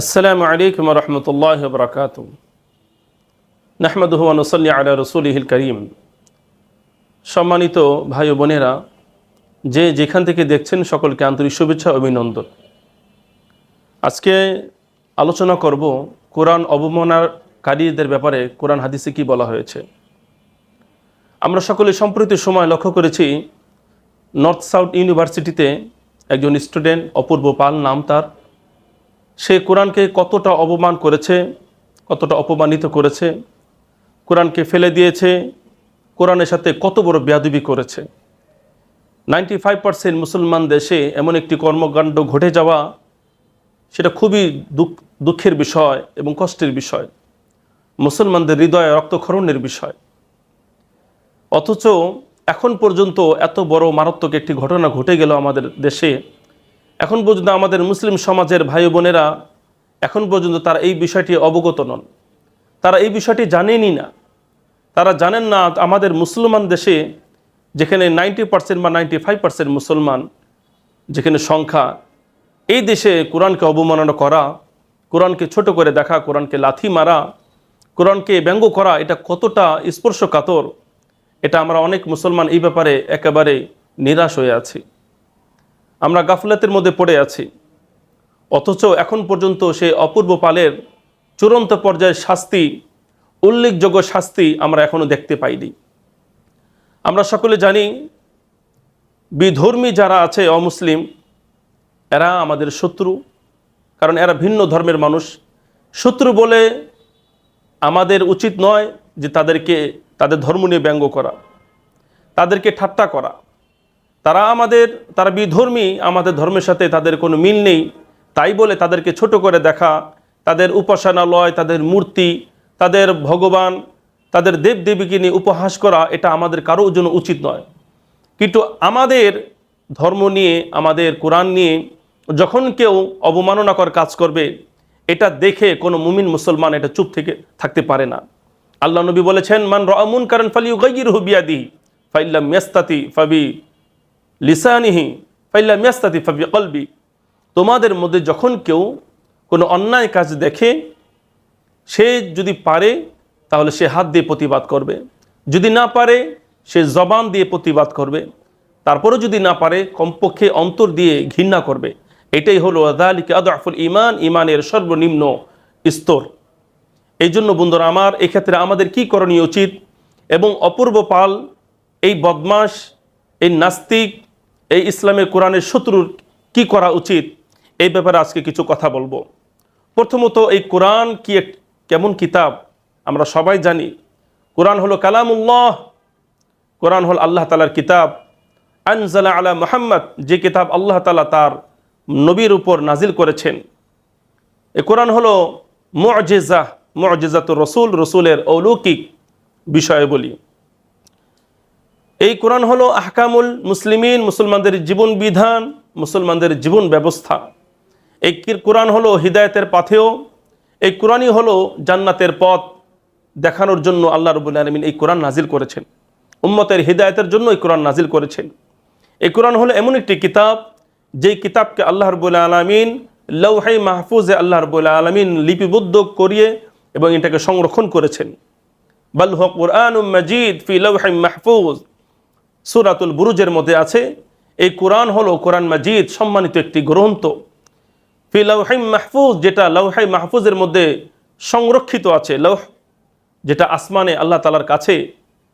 আসসালামু আলাইকুম রহমতুল্লাহ বরকাত নাহমদুহ নসল্লি আলা রসুলহিল করিম। সম্মানিত ভাই বোনেরা, যে যেখান থেকে দেখছেন সকলকে আন্তরিক শুভেচ্ছা অভিনন্দন। আজকে আলোচনা করব কোরআন অবমাননাকারীদের ব্যাপারে কোরআন হাদিসে কি বলা হয়েছে। আমরা সকলে সম্প্রতি সময় লক্ষ্য করেছি, নর্থ সাউথ ইউনিভার্সিটিতে একজন স্টুডেন্ট অপূর্ব পাল নাম তার সে কোরআনকে কতটা অপমান করেছে, কতটা অপমানিত করেছে, কোরআনকে ফেলে দিয়েছে, কোরআনের সাথে কত বড় বেয়াদবি করেছে। নাইনটি ফাইভ পার্সেন্ট মুসলমান দেশে এমন একটি কর্মকাণ্ড ঘটে যাওয়া, সেটা খুবই দুঃখ, দুঃখের বিষয় এবং কষ্টের বিষয়। মুসলমানদের হৃদয়ে রক্তক্ষরণের বিষয়। অথচ এখন পর্যন্ত এত বড় মারাত্মক একটি ঘটনা ঘটে গেল আমাদের দেশে। এখন পর্যন্ত আমাদের মুসলিম সমাজের ভাই বোনেরা এখন পর্যন্ত তারা এই বিষয়টি অবগত নন। তারা এই বিষয়টি জানেনই না। তারা জানেন না আমাদের মুসলমান দেশে যেখানে নাইনটি পার্সেন্ট বা নাইনটি ফাইভ পার্সেন্ট মুসলমান যেখানে সংখ্যা, এই দেশে কোরআনকে অবমাননা করা, কোরআনকে ছোট করে দেখা, কোরআনকে লাথি মারা, কোরআনকে ব্যঙ্গ করা, এটা কতটা স্পর্শকাতর, এটা আমরা অনেক মুসলমান এই ব্যাপারে একেবারে নিরাশ হয়ে আছি। আমরা গাফলাতের মধ্যে পড়ে আছি। অথচ এখন পর্যন্ত সেই অপূর্ব পালের চূড়ান্ত পর্যায়ের শাস্তি, উল্লেখযোগ্য শাস্তি আমরা এখনও দেখতে পাইনি। আমরা সকলে জানি, বিধর্মী যারা আছে অমুসলিম, এরা আমাদের শত্রু, কারণ এরা ভিন্ন ধর্মের মানুষ। শত্রু বলে আমাদের উচিত নয় যে তাদেরকে, তাদের ধর্ম নিয়ে ব্যঙ্গ করা, তাদেরকে ঠাট্টা করা। তারা আমাদের, তারা বিধর্মী, আমাদের ধর্মের সাথে তাদের কোনো মিল নেই। তাই বলে তাদেরকে ছোট করে দেখা, তাদের উপাসনালয়, তাদের মূর্তি, তাদের ভগবান, তাদের দেব দেবীকে নিয়ে উপহাস করা, এটা আমাদের কারও জন্য উচিত নয়। কিন্তু আমাদের ধর্ম নিয়ে, আমাদের কোরআন নিয়ে যখন কেউ অবমাননাকর কাজ করবে, এটা দেখে কোনো মুমিন মুসলমান এটা চুপ থেকে থাকতে পারে না। আল্লাহ নবী বলেছেন, মান রমুন কারণ ফালিউ গাইর হুবিয়াদি ফাইল্লাম মেস্তাতি ফাবি লিসানিহি ফাইল্লা মেস্তাতি ফাবি কলবি। তোমাদের মধ্যে যখন কেউ কোনো অন্যায় কাজ দেখে, সে যদি পারে, তাহলে সে হাত দিয়ে প্রতিবাদ করবে। যদি না পারে, সে জবান দিয়ে প্রতিবাদ করবে। তারপরেও যদি না পারে, কমপক্ষে অন্তর দিয়ে ঘৃণা করবে। এটাই হলো আদালিকে আদাফুল ইমান ইমানের সর্বনিম্ন স্তর। এই জন্য বন্ধুরা আমার, এক্ষেত্রে আমাদের কি করণীয় উচিত? এবং অপূর্ব পাল, এই বদমাস এই নাস্তিক এই ইসলামের কোরআনের শত্রুর কি করা উচিত? এই ব্যাপারে আজকে কিছু কথা বলব। প্রথমত, এই কোরআন কি এক কেমন কিতাব? আমরা সবাই জানি। কোরআন হলো কালামুল্লাহ। কোরআন হল আল্লাহ তালার কিতাব। আনজালা আলা মোহাম্মদ, যে কিতাব আল্লাহ তালা তার নবীর উপর নাজিল করেছেন। এ কোরআন হলো মজেজা মজেজাত রসুল, রসুলের অলৌকিক বিষয়ে বলি। এই কোরআন হলো আহকামুল মুসলিমিন, মুসলমানদের জীবন বিধান, মুসলমানদের জীবন ব্যবস্থা। এই কোরআন হলো হৃদায়তের পাথেও এই কোরআনই হলো জান্নাতের পথ দেখানোর জন্য আল্লাহ রবুল আলমিন এই কোরআন নাজিল করেছেন। উম্মতের হৃদায়তের জন্য এই কোরআন নাজিল করেছেন। এই কোরআন হলো এমন একটি কিতাব, যেই কিতাবকে আল্লাহ রবুল্লা আলমিন লৌহাই মাহফুজে আল্লাহ রবুল্লা আলমিন লিপিবদ্ধ করিয়ে এবং এটাকে সংরক্ষণ করেছেন। বাল হক কোরআন মজিদ ফি লৌহাই মাহফুজ। সুরাতুল বুরুজের মধ্যে আছে, এই কোরআন হলো কোরআন মাজিদ, সম্মানিত একটি গ্রন্থ। ফি লৌহাই মাহফুজ, যেটা লৌহাই মাহফুজের মধ্যে সংরক্ষিত আছে, লৌহ, যেটা আসমানে আল্লাহ তালার কাছে,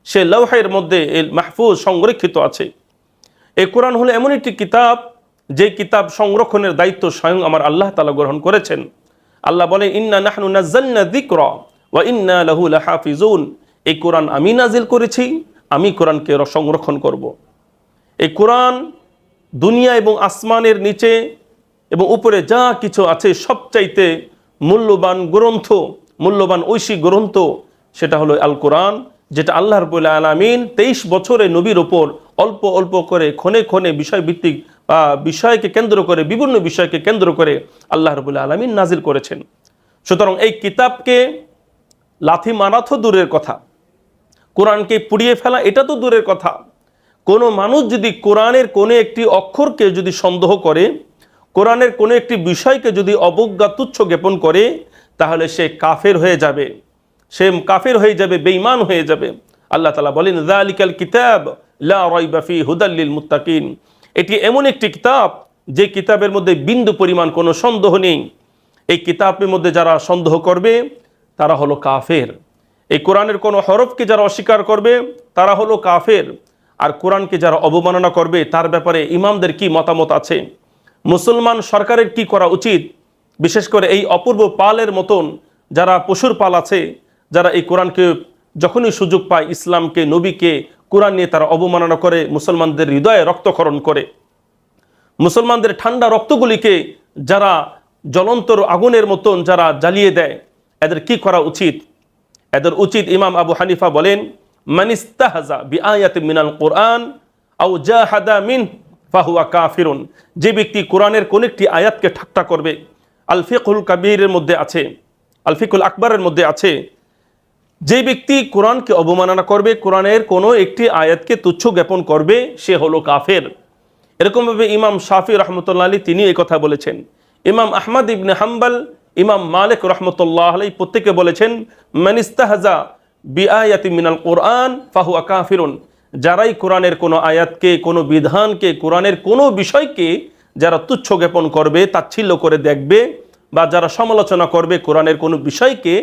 সে লৌহাইয়ের মধ্যে এই মাহফুজ সংরক্ষিত আছে। এই কোরআন হলো এমন একটি কিতাব, যে কিতাব সংরক্ষণের দায়িত্ব স্বয়ং আমার আল্লাহ তালা গ্রহণ করেছেন। আল্লাহ বলে, ইন্না নাহনু নাজ্জালনা যিকরা ওয়া ইন্না লাহু লাহাফিজুন। এই কোরআন আমি নাজিল করেছি আমি কোরআনকে সংরক্ষণ করব। এই কোরআন দুনিয়া এবং আসমানের নিচে এবং উপরে যা কিছু আছে সবচাইতে মূল্যবান গ্রন্থ, মূল্যবান ঐশী গ্রন্থ, সেটা হলো আল কোরআন, যেটা আল্লাহ রবুল্লা আলমিন তেইশ বছরে নবীর ওপর অল্প অল্প করে ক্ষণে ক্ষণে বিষয়ভিত্তিক বা বিষয়কে কেন্দ্র করে, বিভিন্ন বিষয়কে কেন্দ্র করে আল্লাহ রবুল্লা আলমিন নাজিল করেছেন সুতরাং এই কিতাবকে লাথি মারা তো দূরের কথা কোরআনকে পুড়িয়ে ফেলা, এটা তো দূরের কথা। কোনো মানুষ যদি কোরআনের কোনো একটি অক্ষরকে যদি সন্দেহ করে, কোরআনের কোনো একটি বিষয়কে যদি অবজ্ঞা তুচ্ছ জ্ঞাপন করে, তাহলে সে কাফের হয়ে যাবে। সে কাফের হয়ে যাবে, বেঈমান হয়ে যাবে। আল্লাহ তালা বলেন জালিকাল কিতাব লা রাইবা হুদাল্লিল মুত্তাকিন। এটি এমন একটি কিতাব, যে কিতাবের মধ্যে বিন্দু পরিমাণ কোনো সন্দেহ নেই। এই কিতাবের মধ্যে যারা সন্দেহ করবে, তারা হলো কাফের। এই কোরআনের কোনো হরফকে যারা অস্বীকার করবে, তারা হলো কাফের। আর কোরআনকে যারা অবমাননা করবে, তার ব্যাপারে ইমামদের কি মতামত আছে? মুসলমান সরকারের কি করা উচিত? বিশেষ করে এই অপূর্ব পালের মতন যারা পশুর পাল আছে, যারা এই কোরআনকে যখনই সুযোগ পায়, ইসলামকে, নবীকে, কোরআন নিয়ে তারা অবমাননা করে, মুসলমানদের হৃদয়ে রক্তক্ষরণ করে। মুসলমানদের ঠান্ডা রক্তগুলিকে যারা জ্বলন্তর আগুনের মতন যারা জ্বালিয়ে দেয়, এদের কি করা উচিত? এদের উচিত ইমাম আবু হানিফা বলেন মানিস্তাহাজা বি আয়াত মিনাল কোরআন আউ জাহাদা মিন ফাহুয়া কাফিরুন। যে ব্যক্তি কোরআনের কোন একটি আয়াতকে ঠাট্টা করবে আলফিকুল কাবিরের মধ্যে আছে আলফিকুল আকবরের মধ্যে আছে, যে ব্যক্তি কোরআনকে অবমাননা করবে, কোরআনের কোনো একটি আয়াতকে তুচ্ছ জ্ঞাপন করবে, সে হলো কাফের। এরকমভাবে ইমাম শাফি রহমতুল্লাহ আলী তিনি এই কথা বলেছেন। ইমাম আহমদ ইবনে হাম্বাল ইমাম মালিক রহমতুল্লাহ আলী প্রত্যেকে বলেছেন মানিস্তাহাজা বিআয়াতি মিনাল কোরআন ফাহু কাফিরুন। যারাই কোরআনের কোনো আয়াতকে, কোনো বিধানকে, কোরআনের কোনো বিষয়কে যারা তুচ্ছ জ্ঞাপন করবে, তাচ্ছিল্য করে দেখবে বা যারা সমালোচনা করবে কোরআনের কোনো বিষয়কে,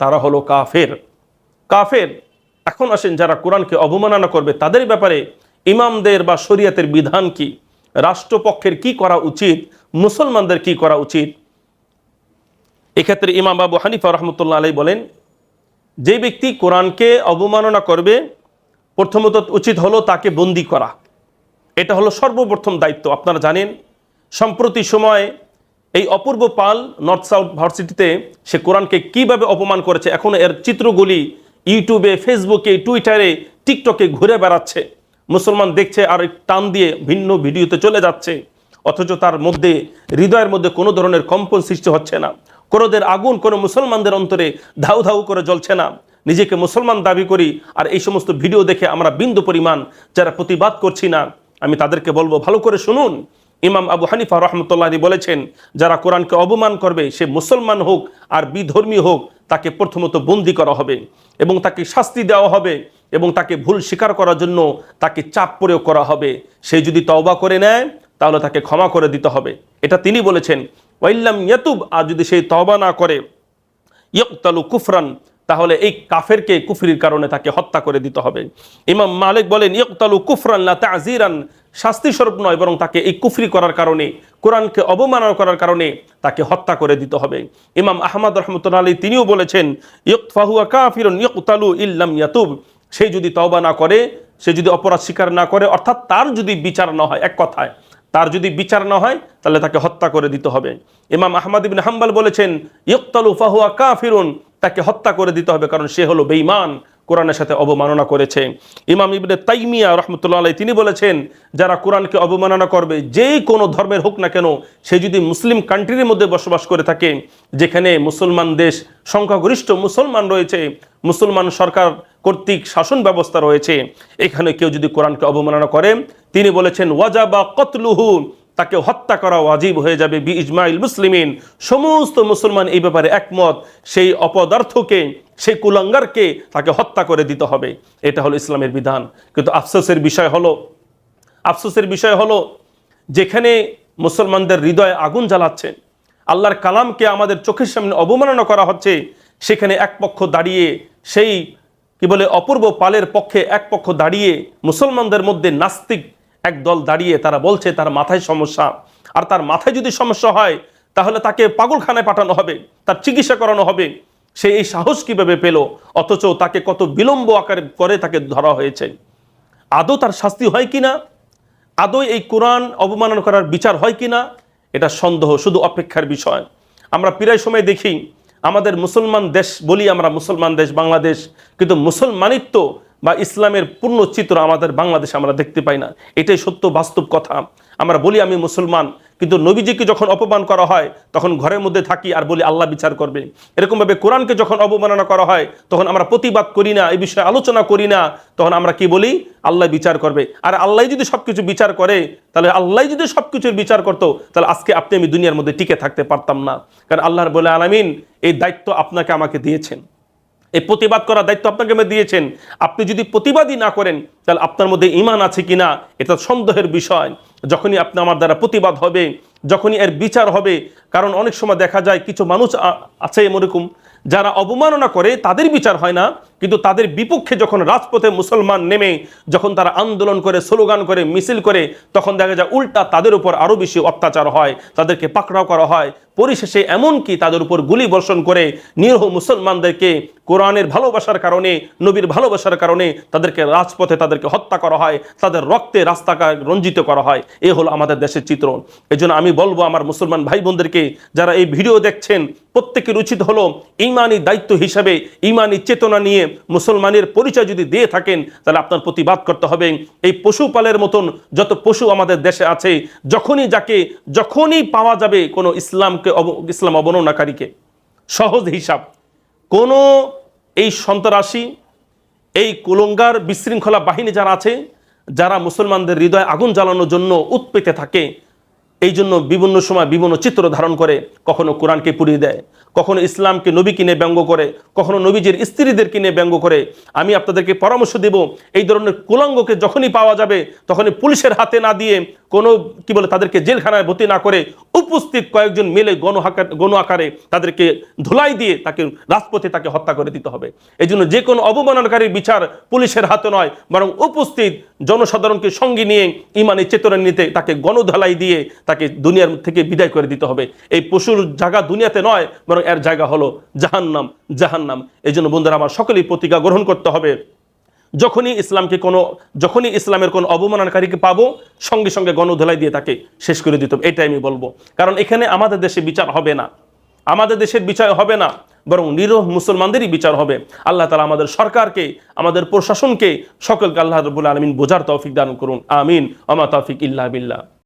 তারা হলো কাফের। কাফের, এখন আসেন যারা কোরআনকে অবমাননা করবে, তাদের ব্যাপারে ইমামদের বা শরিয়াতের বিধান কি? রাষ্ট্রপক্ষের কি করা উচিত? মুসলমানদের কি করা উচিত? এক্ষেত্রে ইমাম বাবু হানিফা রহমতুল্লাহ আলাই বলেন, যে ব্যক্তি কোরআনকে অবমাননা করবে, প্রথমত উচিত হলো তাকে বন্দি করা। এটা হলো সর্বপ্রথম দায়িত্ব, আপনারা জানেন। সম্প্রতি সময়ে এই অপূর্ব পাল নর্থ সাউথ ভার্সিটিতে সে কোরআনকে কীভাবে অপমান করেছে, এখন এর চিত্রগুলি ইউটিউবে, ফেসবুকে, টুইটারে, টিকটকে ঘুরে বেড়াচ্ছে। মুসলমান দেখছে আর টান দিয়ে ভিন্ন ভিডিওতে চলে যাচ্ছে, অথচ তার মধ্যে, হৃদয়ের মধ্যে কোনো ধরনের কম্পন সৃষ্টি হচ্ছে না। কোনোদের আগুন কোনো মুসলমানদের অন্তরে ধাউ ধাউ করে জ্বলছে না। নিজেকে মুসলমান দাবি করি আর এই সমস্ত ভিডিও দেখে আমরা বিন্দু পরিমাণ যারা প্রতিবাদ করছি না, আমি তাদেরকে বলব ভালো করে শুনুন। ইমাম আবু হানিফা রহমতুল্লাহ বলেছেন, যারা কোরআনকে অবমান করবে, সে মুসলমান হোক আর বিধর্মী হোক, তাকে প্রথমত বন্দি করা হবে এবং তাকে শাস্তি দেওয়া হবে এবং তাকে ভুল স্বীকার করার জন্য তাকে চাপ প্রয়োগ করা হবে। সে যদি তওবা করে নেয়, তাহলে তাকে ক্ষমা করে দিতে হবে। এটা তিনি বলেছেন। ওয়াইল্লাম ইয়াতুব, আর যদি সেই তওবা না করে, ইয়কতালু কুফরান, তাহলে এই কাফেরকে কুফরির কারণে তাকে হত্যা করে দিতে হবে। ইমাম মালিক বলেন, ইয়কতালু কুফরান লা তাজিরান শাস্তি স্বরূপ নয়, বরং তাকে এই কুফরি করার কারণে, কোরআনকে অবমাননা করার কারণে তাকে হত্যা করে দিতে হবে। ইমাম আহমদ রহমতুল্লাহ আলী তিনিও বলেছেন ইয়ক ফাহুয়া কাফিরন ইয়কতালু ইল্লাম ইয়াতুব, সে যদি তওবা না করে, সে যদি অপরাধ স্বীকার না করে, অর্থাৎ তার যদি বিচার না হয়, এক কথায় তার যদি বিচার না হয়, তাহলে তাকে হত্যা করে দিতে হবে। ইমাম আহমদ ইবিন হাম্বাল বলেছেন, ইয়কতালু ফাহুয়া কাফিরুন তাকে হত্যা করে দিতে হবে, কারণ সে হলো বেঈমান, কোরআনের সাথে অবমাননা করেছে। ইমাম ইবনে তাইমিয়া রহমতুল্লাহ আলাই তিনি বলেছেন, যারা কোরআনকে অবমাননা করবে যেই কোনো ধর্মের হোক না কেন, সে যদি মুসলিম কান্ট্রির মধ্যে বসবাস করে থাকে, যেখানে মুসলমান দেশ সংখ্যাগরিষ্ঠ মুসলমান রয়েছে, মুসলমান সরকার কর্তৃক শাসন ব্যবস্থা রয়েছে, এখানে কেউ যদি কোরআনকে অবমাননা করে তিনি বলেছেন, ওয়াজাবা কতলুহু তাকে হত্যা করা ওয়াজিব হয়ে যাবে বি ইজমাইল মুসলিমিন। সমস্ত মুসলমান এই ব্যাপারে একমত। সেই অপদার্থকে, সেই কুলাঙ্গারকে তাকে হত্যা করে দিতে হবে। এটা হলো ইসলামের বিধান। কিন্তু আফসোসের বিষয় হলো, আফসোসের বিষয় হলো, যেখানে মুসলমানদের হৃদয়ে আগুন জ্বালাচ্ছে, আল্লাহর কালামকে আমাদের চোখের সামনে অবমাননা করা হচ্ছে, সেখানে এক পক্ষ দাঁড়িয়ে, সেই কি বলে অপূর্ব পালের পক্ষে এক পক্ষ দাঁড়িয়ে মুসলমানদের মধ্যে নাস্তিক এক দল দাঁড়িয়ে তারা বলছে তার মাথায় সমস্যা। আর তার মাথায় যদি সমস্যা হয়, তাহলে তাকে পাগলখানায় পাঠানো হবে, তার চিকিৎসা করানো হবে। সে এই সাহস কীভাবে পেল? অথচ তাকে কত বিলম্ব আকারে করে তাকে ধরা হয়েছে। আদৌ তার শাস্তি হয় কিনা আদৌ এই কোরআন অবমাননা করার বিচার হয় কিনা এটা সন্দেহ, শুধু অপেক্ষার বিষয়। আমরা প্রায় সময় দেখি, আমাদের মুসলমান দেশ বলি আমরা মুসলমান দেশ বাংলাদেশ, কিন্তু মুসলমানিত্ব বা ইসলামের পূর্ণ চিত্র আমাদের বাংলাদেশে আমরা দেখতে পাই না। এটাই সত্য, বাস্তব কথা। আমরা বলি আমি মুসলমান, কিন্তু নবীজিকে যখন অপমান করা হয়, তখন ঘরের মধ্যে থাকি আর বলি আল্লাহ বিচার করবে। এরকমভাবে কোরআনকে যখন অবমাননা করা হয়, তখন আমরা প্রতিবাদ করি না, এই বিষয়ে আলোচনা করি না। তখন আমরা কি বলি? আল্লাহ বিচার করবে। আর আল্লাহ যদি সব কিছু বিচার করে, তাহলে আল্লাহ যদি সব কিছুর বিচার করতো, তাহলে আজকে আপনি আমি দুনিয়ার মধ্যে টিকে থাকতে পারতাম না। কারণ আল্লাহর বলে আলামিন এই দায়িত্ব আপনাকে আমাকে দিয়েছেন। এই প্রতিবাদ করার দায়িত্ব আপনাকে আমি দিয়েছেন। আপনি যদি প্রতিবাদই না করেন, তাহলে আপনার মধ্যে ইমান আছে কি না এটা সন্দেহের বিষয়। যখনই আপনি আমার দ্বারা প্রতিবাদ হবে, যখনই এর বিচার হবে, কারণ অনেক সময় দেখা যায় কিছু মানুষ আছে এরকম, যারা অবমাননা করে, তাদের বিচার হয় না। কিন্তু তাদের বিপক্ষে যখন রাজপথে মুসলমান নেমে, যখন তারা আন্দোলন করে, স্লোগান করে, মিছিল করে, তখন দেখা যায় উল্টা তাদের উপর আরও বেশি অত্যাচার হয়, তাদেরকে পাকড়াও করা হয়। পরিশেষে এমনকি তাদের উপর গুলি বর্ষণ করে নিরহ মুসলমানদেরকে কোরআনের ভালোবাসার কারণে, নবীর ভালোবাসার কারণে তাদেরকে রাজপথে তাদেরকে হত্যা করা হয়, তাদের রক্তে রাস্তাকা রঞ্জিত করা হয়। এ হলো আমাদের দেশের চিত্র। এই জন্য আমি বলব আমার মুসলমান ভাই বোনদেরকে যারা এই ভিডিও দেখছেন, প্রত্যেকের উচিত হলো ইমানি দায়িত্ব হিসাবে ইমানি চেতনা নিয়ে মুসলমানের পরিচয় যদি দিয়ে থাকেন, তাহলে আপনার প্রতিবাদ করতে হবে। এই পশুপালের মতন যত পশু আমাদের দেশে আছে, যখনই যাকে, যখনই পাওয়া যাবে কোনো ইসলামকে ইসলাম অবমাননাকারীকে, সহজ হিসাব। কোনো এই সন্ত্রাসী, এই কুলঙ্গার বিশৃঙ্খলা বাহিনী যারা আছে, যারা মুসলমানদের হৃদয়ে আগুন জ্বালানোর জন্য উৎপেতে থাকে, এই জন্য বিভিন্ন সময় বিভিন্ন চিত্র ধারণ করে, কখনো কোরআনকে পুড়িয়ে দেয় কখনো ইসলামকে নবী কিনে ব্যঙ্গ করে, কখনো নবীজির স্ত্রীদের কিনে ব্যঙ্গ করে, আমি আপনাদেরকে পরামর্শ দেব, এই ধরনের কুলঙ্গকে যখনই পাওয়া যাবে, তখনই পুলিশের হাতে না দিয়ে কোনো, কি বলে, তাদেরকে জেলখানায় ভর্তি না করে উপস্থিত কয়েকজন মিলে গণ গণ আকারে তাদেরকে ধুলাই দিয়ে তাকে রাজপথে তাকে হত্যা করে দিতে হবে। এই জন্য যে কোনো অবমাননাকারীর বিচার পুলিশের হাতে নয়, বরং উপস্থিত জনসাধারণকে সঙ্গে নিয়ে ইমানি চেতনা নিতে তাকে গণধলাই দিয়ে তাকে দুনিয়ার থেকে বিদায় করে দিতে হবে। এই পশুর জায়গা দুনিয়াতে নয়, বরং এর জায়গা হলো জাহান্নাম জাহান্নাম। এই জন্য বন্ধুরা, আমার সকলেই প্রতিজ্ঞা গ্রহণ করতে হবে। যখনই ইসলামকে কোনো, যখনই ইসলামের কোনো অবমাননাকারীকে পাবো, সঙ্গে সঙ্গে গণধোলাই দিয়ে তাকে শেষ করে দিত এটাই আমি বলব। কারণ এখানে আমাদের দেশে বিচার হবে না। আমাদের দেশের বিচার হবে না। বরং নিরহ মুসলমানদেরই বিচার হবে। আল্লাহ তালা আমাদের সরকারকে, আমাদের প্রশাসনকে সকলকে আল্লাহ রবুল আলমিন বোঝার তৌফিক দান করুন। আমিন। অমা তৌফিক ইল্লা বিল্লাহ।